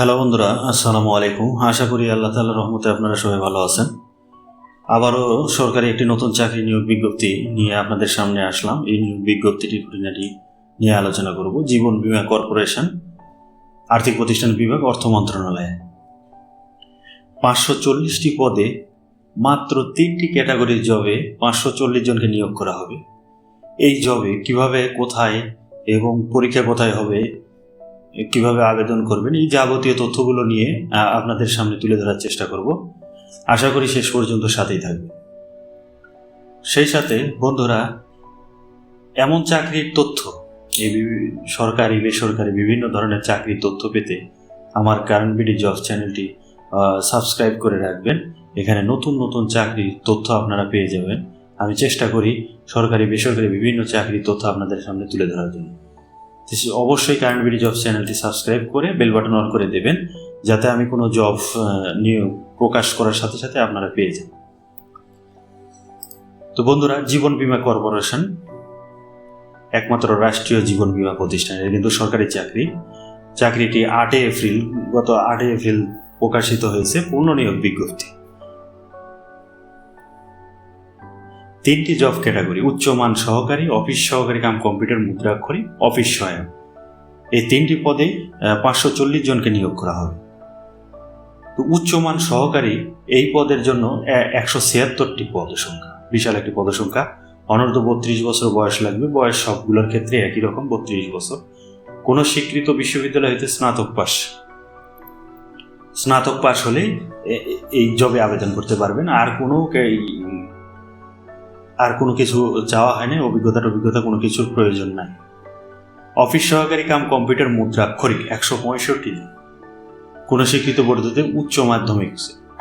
Hello বন্ধুরা, আসসালামু আলাইকুম। আশা করি আল্লাহ তাল্লাহ রহমতে আপনারা সবাই ভালো আছেন। আবারও সরকারি একটি নতুন চাকরি নিয়োগ বিজ্ঞপ্তি নিয়ে আপনাদের সামনে আসলাম। এই নিয়োগ বিজ্ঞপ্তিটি খুঁটিনাটি নিয়ে আলোচনা করব। জীবন বীমা কর্পোরেশন, আর্থিক প্রতিষ্ঠান বিভাগ, অর্থ মন্ত্রণালয়ে। পাঁচশো চল্লিশটি পদে মাত্র তিনটি ক্যাটাগরির জবে পাঁচশো চল্লিশ জনকে নিয়োগ করা হবে। এই জবে কীভাবে, কোথায় এবং পরীক্ষা কোথায় হবে কীভাবে আবেদন করবেন? এই যাবতীয় তথ্যগুলো নিয়ে আপনাদের সামনে তুলে ধরার চেষ্টা করব। আশা করি শেষ পর্যন্ত সাথেই থাকবে। সেই সাথে, বন্ধুরা, এমন চাকরির তথ্য এই সরকারি, বেসরকারি বিভিন্ন ধরনের চাকরির তথ্য পেতে আমার কারেন্ট বিডি জব চ্যানেলটি সাবস্ক্রাইব করে রাখবেন। এখানে নতুন নতুন চাকরির তথ্য আপনারা পেয়ে যাবেন। আমি চেষ্টা করি সরকারি, বেসরকারি বিভিন্ন চাকরির তথ্য আপনাদের সামনে তুলে ধরার জন্য। অবশ্যই কারেন্ট বিডি জব চ্যানেলটি সাবস্ক্রাইব করে বেল বাটন অন করে দেবেন, যাতে আমি কোনো জব নিয়ে প্রকাশ করার সাথে সাথে আপনারা পেয়ে যান। তো বন্ধুরা, জীবন বীমা কর্পোরেশন একমাত্র রাষ্ট্রীয় জীবন বীমা প্রতিষ্ঠান। এটা কিন্তু সরকারি চাকরি। চাকরিটি আটই এপ্রিল, গত আটই এপ্রিল প্রকাশিত হয়েছে পূর্ণ নিয়োগ বিজ্ঞপ্তি। তিনটি জব ক্যাটাগরি উচ্চমান সহকারী অফিস সহকারী কাম কম্পিউটার মুদ্রাক্ষরী অফিস সহায়ক। এই তিনটি পদে পাঁচশো চল্লিশ জনকে নিয়োগ করা হবে। তো উচ্চমান সহকারী এই পদের জন্য একশো ছিয়াত্তরটি পদ সংখ্যা, বিশাল একটি পদ সংখ্যা। অনর্ধ বত্রিশ বছর বয়স লাগবে, বয়স সবগুলোর ক্ষেত্রে একই রকম, বত্রিশ বছর। কোনো স্বীকৃত বিশ্ববিদ্যালয় হইতে স্নাতক পাস স্নাতক পাস হলে এই জবে আবেদন করতে পারবেন। আর কোনো আর কোনো কিছু চাওয়া হয় না অভিজ্ঞতার অভিজ্ঞতা কোনো কিছুর প্রয়োজন নাই। অফিস সহকারী কাম কম্পিউটার মুদ্রাক্ষরিক একশো পঁয়ষট্টি। কোনো শিক্ষিত বোর্ডতে উচ্চ মাধ্যমিক।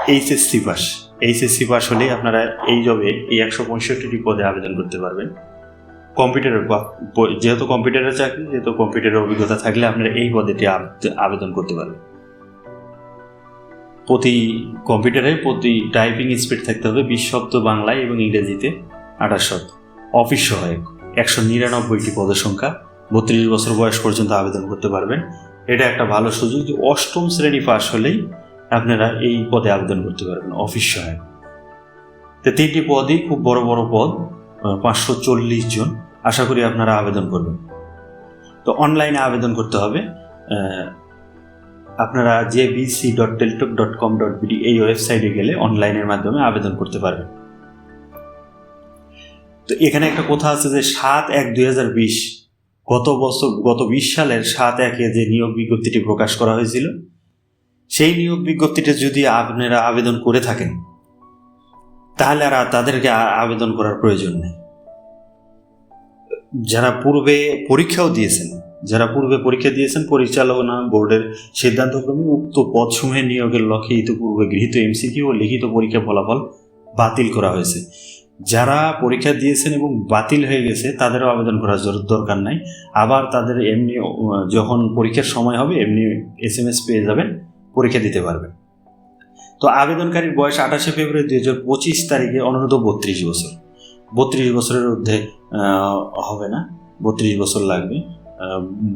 HSC pass. এইচএসসি পাস হলে আপনারা এই জবে এই একশো পঁয়ষট্টিটি পদে আবেদন করতে পারবেন। কম্পিউটারের যেহেতু কম্পিউটারের চাকরি, যেহেতু কম্পিউটারের অভিজ্ঞতা থাকলে আপনারা এই পদেটি আবে- আবেদন করতে পারবেন। প্রতি কম্পিউটারে প্রতি টাইপিং স্পিড থাকতে হবে বিশ শব্দ বাংলায় এবং ইংরেজিতে। আঠাশ শব্দ অফিস সহায়ক, একশো নিরানব্বইটি পদের সংখ্যা, বত্রিশ বছর বয়স পর্যন্ত আবেদন করতে পারবেন। এটা একটা ভালো সুযোগ যে অষ্টম শ্রেণি পাস হলেই আপনারা এই পদে আবেদন করতে পারবেন, অফিস সহায়ক। তো তিনটি পদই খুব বড় বড় পদ পাঁচশো চল্লিশ জন। আশা করি আপনারা আবেদন করবেন। তো অনলাইনে আবেদন করতে হবে। আপনারা J BC dot Teletalk dot com dot BD এই ওয়েবসাইটে গেলে অনলাইনের মাধ্যমে আবেদন করতে পারবেন। তো এখানে একটা কথা আছে যে সাত এক দুই গত বছর, গত বিশ সালের সাত একে যে নিয়োগ বিজ্ঞপ্তিটি প্রকাশ করা হয়েছিল, সেই নিয়োগ বিজ্ঞপ্তিটা যদি আপনারা আবেদন করে থাকেন, তাহলে আর তাদেরকে আবেদন করার প্রয়োজন নেই। যারা পূর্বে পরীক্ষাও দিয়েছেন, যারা পূর্বে পরীক্ষা দিয়েছেন, পরিচালনা বোর্ডের সিদ্ধান্তক্রমে উক্ত পদসমূহের নিয়োগের লক্ষ্যে ইতিপূর্বে গৃহীত এমসিকিউ ও লিখিত পরীক্ষা ফলাফল বাতিল করা হয়েছে। যারা পরীক্ষা দিয়েছেন এবং বাতিল হয়ে গেছে, তাদেরও আবেদন করার দরকার নাই। আবার তাদের এমনি যখন পরীক্ষার সময় হবে, এমনি এস এম এস পেয়ে যাবেন, পরীক্ষা দিতে পারবেন। তো আবেদনকারীর বয়স আঠাশে ফেব্রুয়ারি দুই হাজার পঁচিশ তারিখে, অনুরোধ বত্রিশ বছর। বত্রিশ বছরের ঊর্ধ্বে হবে না, বত্রিশ বছর লাগবে।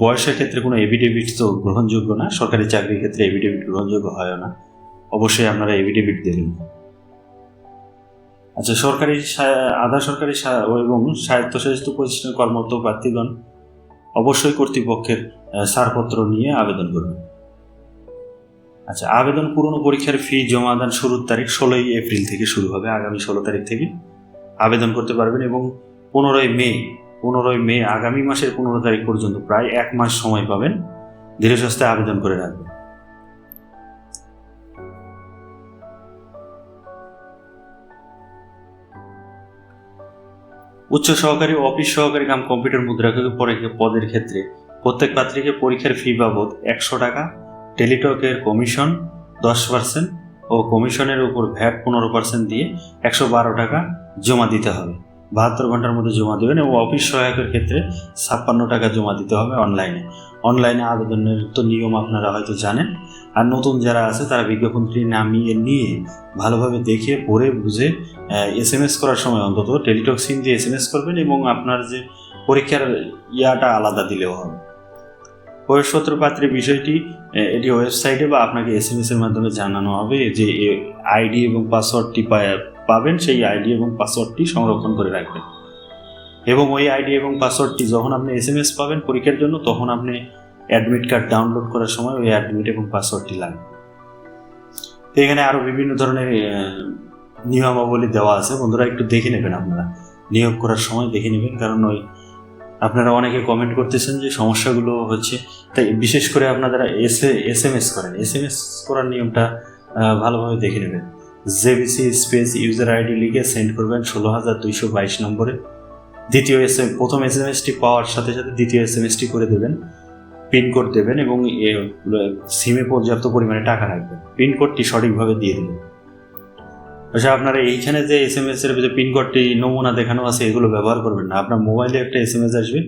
বয়সের ক্ষেত্রে কোনো এভিডেভিট তো গ্রহণযোগ্য না, সরকারি চাকরির ক্ষেত্রে এভিডেভিট গ্রহণযোগ্য হয় না। অবশ্যই আপনারা এভিডেভিট দেবেন। আচ্ছা সরকারি আধা সরকারি এবং স্বায়ত্তশাসিত প্রতিষ্ঠানের কর্মরত প্রার্থীগণ অবশ্যই কর্তৃপক্ষের ছাড়পত্র নিয়ে আবেদন করবেন। আচ্ছা আবেদন পূরণ পরীক্ষার ফি জমা দান শুরুর তারিখ ষোলোই এপ্রিল থেকে শুরু হবে, আগামী ষোলো তারিখ থেকে আবেদন করতে পারবেন এবং পনেরোই মে পনেরোই মে আগামী মাসের পনেরো তারিখ পর্যন্ত প্রায় এক মাস সময় পাবেন ধীরে সুস্থে আবেদন করে রাখবেন। উচ্চ সহকারী অফিস সহকারী কাম কম্পিউটার মুদ্রাকে পদের ক্ষেত্রে প্রত্যেক পাত্রীকে পরীক্ষার ফি বাবদ একশো টাকা, টেলিটকের কমিশন দশ পার্সেন্ট ও কমিশনের উপর ভ্যাট পনেরো পার্সেন্ট দিয়ে একশো বারো টাকা জমা দিতে হবে। বাহাত্তর ঘণ্টার মধ্যে জমা দেবেন এবং অফিস সহায়কের ক্ষেত্রে ছাপ্পান্ন টাকা জমা দিতে হবে অনলাইনে। অনলাইনে আবেদনের তো নিয়ম আপনারা হয়তো জানেন। আর নতুন যারা আছে, তারা বিজ্ঞাপনটি নামিয়ে নিয়ে ভালোভাবে দেখে, পড়ে, বুঝে এস এম এস করার সময় অন্তত টেলিটক সিম দিয়ে এস এম এস করবেন এবং আপনার যে পরীক্ষার ইয়াটা আলাদা দিলেও হবে। প্রবেশপত্র পাত্রের বিষয়টি এটি ওয়েবসাইটে বা আপনাকে এস এম এস এর মাধ্যমে জানানো হবে যে আইডি এবং পাসওয়ার্ডটি পা- পাবেন সেই আইডি এবং পাসওয়ার্ডটি সংরক্ষণ করে রাখবেন। এবং ওই আইডি এবং পাসওয়ার্ডটি যখন আপনি এস এম এস পাবেন পরীক্ষার জন্য, তখন আপনি অ্যাডমিট কার্ড ডাউনলোড করার সময় ওই অ্যাডমিট এবং পাসওয়ার্ডটি লাগবে। তো এখানে আরও বিভিন্ন ধরনের নিয়মাবলী দেওয়া আছে। বন্ধুরা, একটু দেখে নেবেন আপনারা। নিয়োগ করার সময় দেখে নেবেন, কারণ ওই আপনারা অনেকে কমেন্ট করতেছেন যে সমস্যাগুলো হচ্ছে। তাই বিশেষ করে আপনারা এস এস এম এস করেন এস এম এস করার নিয়মটা ভালোভাবে দেখে নেবেন। জেবিসি স্পেস ইউজার আইডি লিখে সেন্ড করবেন ষোলো হাজার দুইশো বাইশ নম্বরে। দ্বিতীয় এস এম প্রথম এস এম এসটি পাওয়ার সাথে সাথে দ্বিতীয় এস এম এসটি করে দেবেন পিনকোড দেবেন এবং সিমে পর্যাপ্ত পরিমাণে টাকা রাখবেন। পিনকোডটি সঠিকভাবে দিয়ে দেবেন। আচ্ছা আপনারা এইখানে যে এস এম এস এর যে পিনকোডটি নমুনা দেখানো আছে, এগুলো ব্যবহার করবেন না। আপনার মোবাইলে একটা এস এম এস আসবে,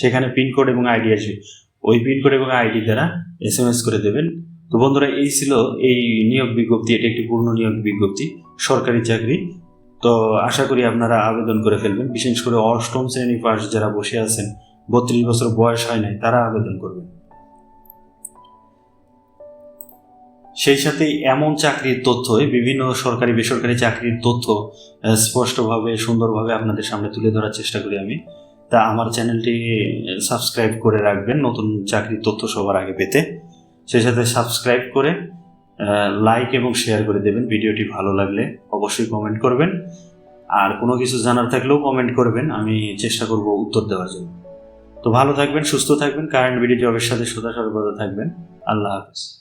সেখানে পিনকোড এবং আইডি আসবে। ওই পিনকোড এবং আইডি দ্বারা এস এম এস করে দেবেন। তো বন্ধুরা, এই ছিল এই নিয়োগ বিজ্ঞপ্তি, এটি একটি পূর্ণ নিয়োগ বিজ্ঞপ্তি, সরকারি চাকরি। তো আশা করি আপনারা আবেদন করে ফেলবেন। বিশেষ করে অষ্টম শ্রেণি পাশ যারা বসে আছেন, বত্রিশ বছর বয়স হয় নাই, তারা আবেদন করবেন। সেই সাথে এমন চাকরির তথ্য বিভিন্ন সরকারি, বেসরকারি চাকরির তথ্য স্পষ্টভাবে, সুন্দরভাবে আপনাদের সামনে তুলে ধরার চেষ্টা করি আমি। তা আমার চ্যানেলটি সাবস্ক্রাইব করে রাখবেন নতুন চাকরির তথ্য সবার আগে পেতে। সেই সাথে সাবস্ক্রাইব করে লাইক এবং শেয়ার করে দেবেন। ভিডিওটি ভালো লাগলে অবশ্যই কমেন্ট করবেন। আর কোনো কিছু জানার থাকলেও কমেন্ট করবেন। আমি চেষ্টা করব উত্তর দেওয়ার জন্য। তো ভালো থাকবেন, সুস্থ থাকবেন। কারেন্ট ভিডিও জবের সাথে সদা সর্বদা থাকবেন। আল্লাহ হাফিজ।